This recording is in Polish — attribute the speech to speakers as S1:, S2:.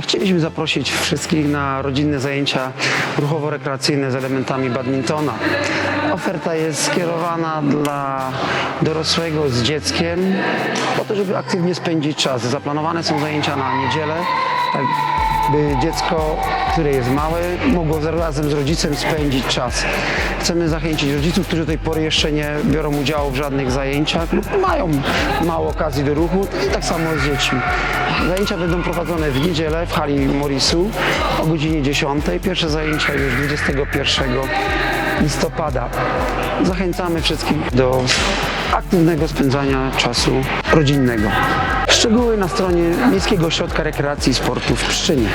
S1: Chcieliśmy zaprosić wszystkich na rodzinne zajęcia ruchowo-rekreacyjne z elementami badmintona. Oferta jest skierowana dla dorosłego z dzieckiem, po to, żeby aktywnie spędzić czas. Zaplanowane są zajęcia na niedzielę, tak by dziecko, które jest małe, mogło razem z rodzicem spędzić czas. Chcemy zachęcić rodziców, którzy do tej pory jeszcze nie biorą udziału w żadnych zajęciach lub mają mało okazji do ruchu i tak samo z dziećmi. Zajęcia będą prowadzone w niedzielę w hali Morisu o godzinie 10. Pierwsze zajęcia już 21 listopada. Zachęcamy wszystkich do aktywnego spędzania czasu rodzinnego. Szczegóły na stronie Miejskiego Ośrodka Rekreacji i Sportu w Pszczynie.